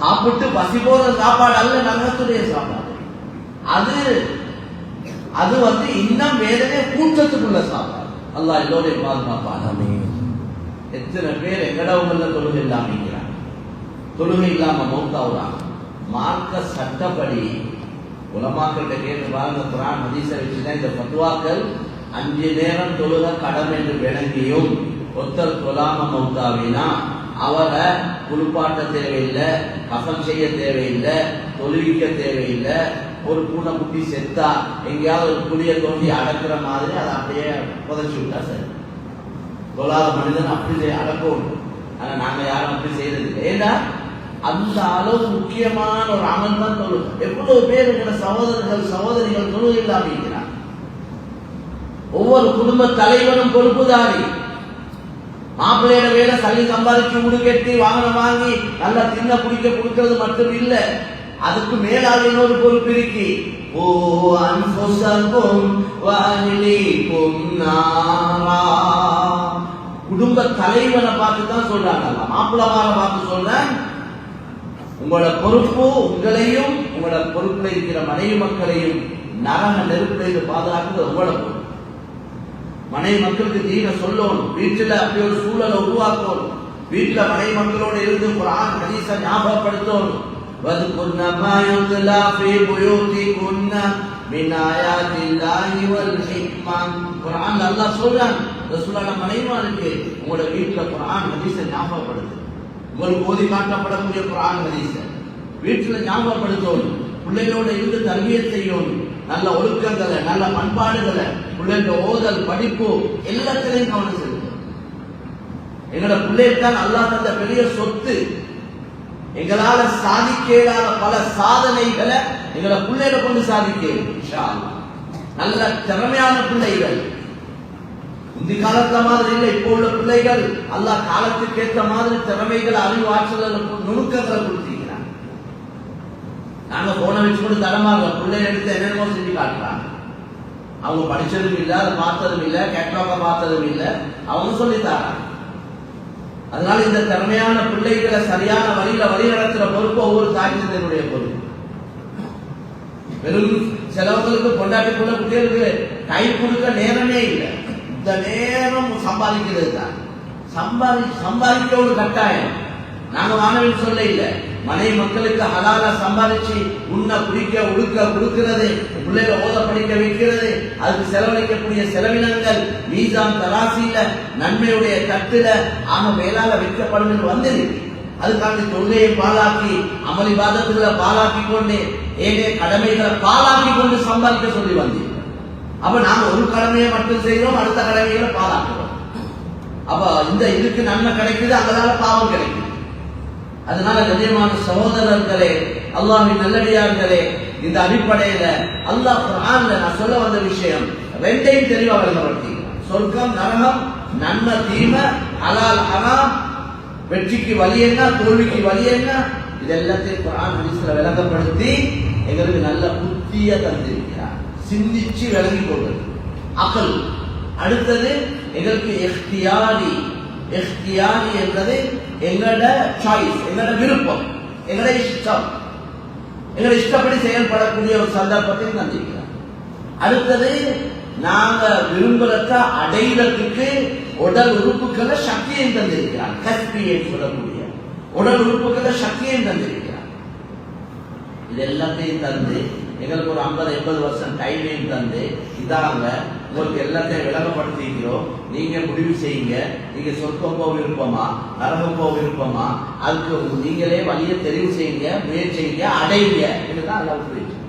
சாப்பிட்டு பசி போற சாப்பாடு அல்ல நரகத்துடைய சாப்பாடு. அது அது வந்து இன்னும் வேதனை கூட்டத்துக்குள்ள சாப்பாடு. அல்லாஹ் எல்லோரையும் பாதுகாப்பான் ஆமீன். எத்தனை பேர் எங்கடவுங்கள்ல தொழுகை இல்லாம தொழுகை இல்லாம மௌத்தாவுறாங்க மார்க்க சட்டப்படி உலமாக்கிட்ட கேட்டு பாருங்க குரான் ஹதீஸை வச்சுதான் இந்த பத்துவாக்கள் அஞ்சு நேரம் தொழுக கடமை என்று விளங்கியும் ஒத்தர் தொழாம மௌத்தாவினா அவரை குளிப்பாட்ட தேவையில்லை கசம் செய்ய தேவையில்லை தொழுவிக்க தேவையில்லை. ஒரு பூனை குட்டி செத்தா எங்கேயாவது ஒரு புளிய தோண்டி அடக்குற மாதிரி அதை அப்படியே புதைச்சி விட்டா சரி. தொழாத மனிதன் அப்படி அடக்கும் ஆனா நாங்க யாரும் அப்படி செய்யறது ஏன்னா அந்த அளவு முக்கியமான ஒரு அமல் தான் தொழு. எவ்வளவு பேர் எங்களோட சகோதரர்கள் சகோதரிகள் தொழு இல்லாம ஒவ்வொரு குடும்ப தலைவனும் பொறுப்புதாரி. மாப்பிள்ளையோட வேலை சளி சம்பாதிச்சு முடி கட்டி வாகனம் வாங்கி நல்லா தின்ன குடிக்க கொடுக்கறது மட்டும் இல்ல. அதுக்கு மேலாக இன்னொரு பொறுப்பு இருக்கு. ஓ அன்புசக்கும் வானிலிக்கும் நாரா குடும்ப தலைவனை பார்த்து தான் சொல்றாங்க மாப்பிள்ளமார பார்த்து சொல்றேன். உங்களோட பொறுப்பு உங்களையும் உங்களோட பொறுப்பில் இருக்கிற மனைவி மக்களையும் நரக நெருப்பிலிருந்து பாதுகாக்கிறது உங்களோட பொறுப்பு. மனை மக்களுக்கு தீன சொல்லணும். வீட்டில் அப்படி ஒரு சூழலை உருவாக்கணும். வீட்டில் மனை மக்களோடு இருந்து குரான் ஹதீஸ ஞாபகப்படுத்தணும். வதுகுர்ன மா யுத்லா ஃபீ புயூதிகுன்ன மின் ஆயாத்தில்லாஹி வல் ஹிக்மா. குர்ஆன் அல்லாஹ் சொல்றான் ரசூலுல்லாஹ் மனைவிமாருக்கு உங்களோட வீட்டுல குர்ஆன் ஹதீஸ ஞாபகப்படுத்து. உங்களுக்கு ஓதி காட்டப்படக்கூடிய குர்ஆன் ஹதீஸ வீட்டுல ஞாபகப்படுத்தணும். பிள்ளைகளோட இருந்து தர்பியத் செய்யணும். நல்ல ஒழுக்கங்களை நல்ல பண்பாடுகளை பிள்ளைங்க ஓதல் படிப்பு எல்லாத்திலையும் கவனம் செலுத்தும் எங்களோட பிள்ளைத்தான் அல்லாஹ் தந்த பெரிய சொத்து. எங்களால சாதிக்க இயலாத பல சாதனைகளை எங்களோட பிள்ளைகளை கொண்டு சாதிக்க நல்ல திறமையான பிள்ளைகள். இந்த காலத்துல மாதிரி இல்லை இப்போ உள்ள பிள்ளைகள் அல்லாஹ் காலத்துக்கு ஏற்ற மாதிரி திறமைகள் அறிவு ஆற்றல் நுணுக்கங்களை கொடுத்தீங்க. நாங்க போன வச்சு கூட தரமாகல பிள்ளை எடுத்து என்னென்னமோ செஞ்சு காட்டுறாங்க அவங்க படிச்சதும் இல்ல அதை பார்த்ததும் இல்ல கேட்லாக பார்த்ததும் இல்ல. அவங்க சொல்லி தராங்க அதனால இந்த திறமையான பிள்ளைகளை சரியான வழியில வழி நடத்துற பொறுப்பு ஒவ்வொரு தாய்த்தனுடைய பொறுப்பு. வெறும் சிலவங்களுக்கு பொண்டாட்டி புள்ள குட்டிகளுக்கு கை கொடுக்க நேரமே இல்லை. இந்த நேரம் சம்பாதிக்கிறது தான். சம்பாதி சம்பாதிக்க ஒரு கட்டாயம். நாங்க மாணவன் சொல்ல இல்லை. மனை மக்களுக்கு ஹலால சம்பாதிச்சு உண்ண குடிக்க உடுக்க கொடுக்கிறது பிள்ளைகளை ஓத படிக்க வைக்கிறது அதுக்கு செலவழிக்கக்கூடிய செலவினங்கள் மீசான் தராசியில நன்மையுடைய தட்டுல ஆக மேலால வைக்கப்படும் என்று வந்திருக்கு அதுக்காண்டி தொல்லையை பாலாக்கி அமளி பாதத்துகளை பாலாக்கி கொண்டு ஏனே கடமைகளை பாலாக்கி கொண்டு சம்பாதிக்க சொல்லி வந்தீங்க அப்ப நாங்க ஒரு கடமையை மட்டும் செய்கிறோம் அடுத்த கடமைகளை பாலாக்குறோம் அப்ப இந்த இதுக்கு நன்மை கிடைக்குது அதனால பாவம் கிடைக்குது. அதனால கண்ணியமான சகோதரர்களே அல்லாஹின் நல்லடியார்களே இந்த அடிப்படையில அல்லாஹ் குரான்ல நான் சொல்ல வந்த விஷயம் ரெண்டையும் தெளிவா விளங்கப்படுத்தி சொர்க்கம் நரகம் நன்மை தீமை அலால் ஹராம் வெற்றிக்கு வழி என்ன தோல்விக்கு வழி என்ன இது எல்லாத்தையும் குர்ஆன் ஹதீஸ்ல விளங்கப்படுத்தி எங்களுக்கு நல்ல புத்திய தந்திருக்கிறார். சிந்திச்சு விளங்கி கொள்வது அகல். அடுத்தது எங்களுக்கு எஃப்தியாரி எஃப்தியாரி என்றது எங்களோட சாய்ஸ் எங்களோட விருப்பம் எங்களோட இஷ்டம். எங்களோட இஷ்டப்படி செயல்படக்கூடிய ஒரு சந்தர்ப்பத்தை தந்திருக்கிறார் அடுத்தது நாங்க விரும்புறத அடையிறதுக்கு உடல் உறுப்புகளை சக்தியை தந்திருக்கிறார். கஸ்பியை சொல்லக்கூடிய உடல் உறுப்புகளை சக்தியை தந்திருக்கிறார். இது எல்லாத்தையும் தந்து எங்களுக்கு ஒரு ஐம்பது எண்பது வருஷம் டைமையும் தந்து இதாங்க உங்களுக்கு எல்லாத்தையும் விளங்கப்படுத்திக்கிறோம் நீங்க முடிவு செய்யுங்க. நீங்க சொர்க்கம் போக விருப்பமா? நரகம் போக விருப்பமா? அதுக்கு நீங்களே வழியை தெரிவு செய்யுங்க முயற்சி செய்யுங்க அடையுங்க. இதுதான் அல்லாஹ் புரியுது